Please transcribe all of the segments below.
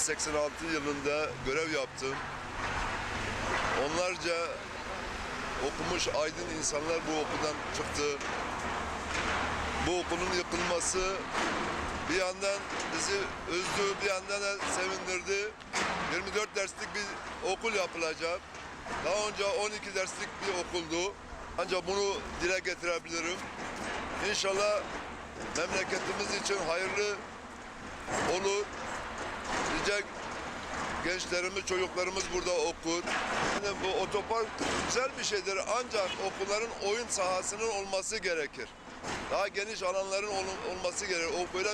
1986 yılında görev yaptım. Onlarca okumuş aydın insanlar bu okuldan çıktı. Bu okulun yıkılması bir yandan bizi üzdü, bir yandan da sevindirdi. 24 derslik bir okul yapılacak. Daha önce 12 derslik bir okuldu. Ancak bunu dile getirebilirim. İnşallah memleketimiz için hayırlı olur. Nice gençlerimiz, çocuklarımız burada okur. Yani bu otopark güzel bir şeydir ancak okulların oyun sahasının olması gerekir. Daha geniş alanların ol- olması gerekir. O böyle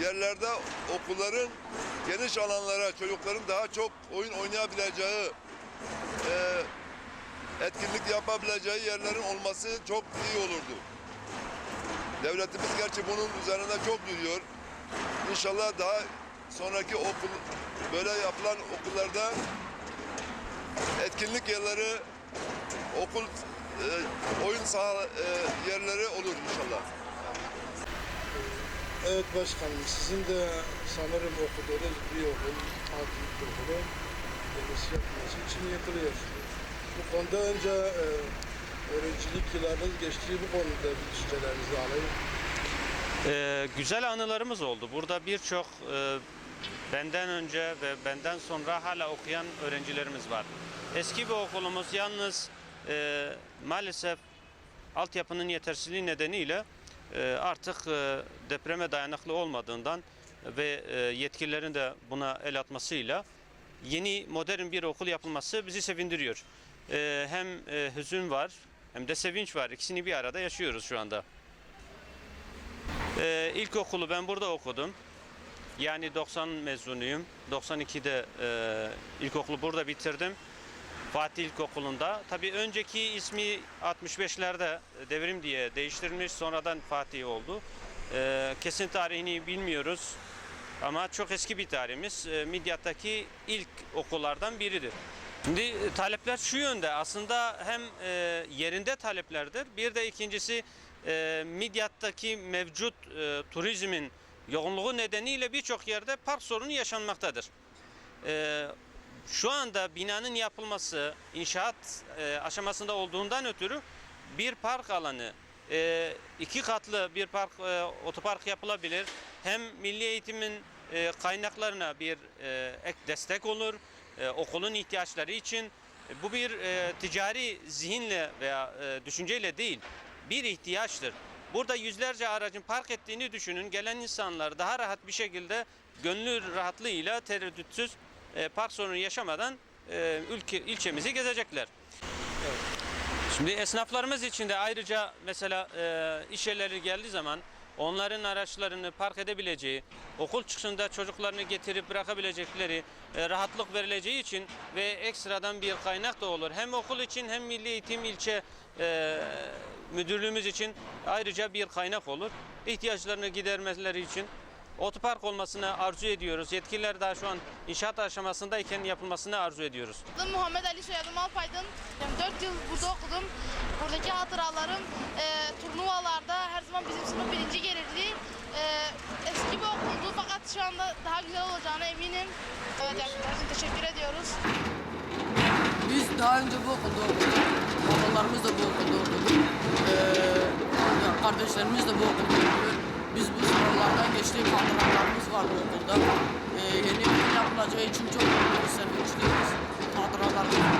yerlerde okulların geniş alanlara çocukların daha çok oyun oynayabileceği, e, etkinlik yapabileceği yerlerin olması çok iyi olurdu. Devletimiz gerçi bunun üzerine çok duruyor. İnşallah daha sonraki okul böyle yapılan okullarda etkinlik yerleri, okul e, oyun saha e, yerleri olur inşallah. Evet başkanım, sizin de sanırım okuduğunuz bir okul, altılık okulu yenisi yapılması için yapılıyor. Bu konuda önce e, öğrencilik yıllarınız geçtiği bu konuda bir düşüncelerinizi alayım. Ee, güzel anılarımız oldu. Burada birçok e, benden önce ve benden sonra hala okuyan öğrencilerimiz var. Eski bir okulumuz yalnız e, maalesef altyapının yetersizliği nedeniyle e, artık e, depreme dayanıklı olmadığından ve e, yetkililerin de buna el atmasıyla yeni modern bir okul yapılması bizi sevindiriyor. E, hem e, hüzün var hem de sevinç var. İkisini bir arada yaşıyoruz şu anda. Ee, ilkokulu ben burada okudum. Yani 90 mezunuyum. 92'de e, ilkokulu burada bitirdim. Fatih İlkokulu'nda. Tabii önceki ismi 65'lerde devrim diye değiştirilmiş. Sonradan Fatih oldu. Ee, kesin tarihini bilmiyoruz. Ama çok eski bir tarihimiz. Ee, Midyat'taki ilk okullardan biridir. Şimdi e, talepler şu yönde aslında hem e, yerinde taleplerdir bir de ikincisi e, Midyat'taki mevcut e, turizmin yoğunluğu nedeniyle birçok yerde park sorunu yaşanmaktadır. E, şu anda binanın yapılması inşaat e, aşamasında olduğundan ötürü bir park alanı e, iki katlı bir park e, otopark yapılabilir. Hem milli eğitimin e, kaynaklarına bir e, ek destek olur e, okulun ihtiyaçları için. Bu bir e, ticari zihinle veya e, düşünceyle değil bir ihtiyaçtır. Burada yüzlerce aracın park ettiğini düşünün. Gelen insanlar daha rahat bir şekilde gönlü rahatlığıyla tereddütsüz e, park sorunu yaşamadan e, ülke ilçemizi gezecekler. Şimdi esnaflarımız için de ayrıca mesela e, iş yerleri geldiği zaman onların araçlarını park edebileceği, okul çıkışında çocuklarını getirip bırakabilecekleri, e, rahatlık verileceği için ve ekstradan bir kaynak da olur. Hem okul için hem Milli Eğitim ilçe e, müdürlüğümüz için ayrıca bir kaynak olur. İhtiyaçlarını gidermeleri için otopark olmasını arzu ediyoruz. Yetkililer daha şu an inşaat aşamasındayken yapılmasını arzu ediyoruz. Adım Muhammed Ali soyadım Alpaydın. 4 yıl burada okudum. Buradaki hatıralarım e, turnuvalarda her zaman bizim sınıf birinci gelirdi. E, eski bir okuldu fakat şu anda daha güzel olacağına eminim. Evet arkadaşlar teşekkür ediyoruz. Biz daha önce bu okulda okuduk. Babalarımız da bu okulda okudu. Ee, kardeşlerimiz de bu okulda okudu. Biz bu sınavlardan geçtiği hatıralarımız var bu okulda. Ee, yeni okul yapılacağı için çok mutluyuz, sevinçliyiz. Hatıralarımız.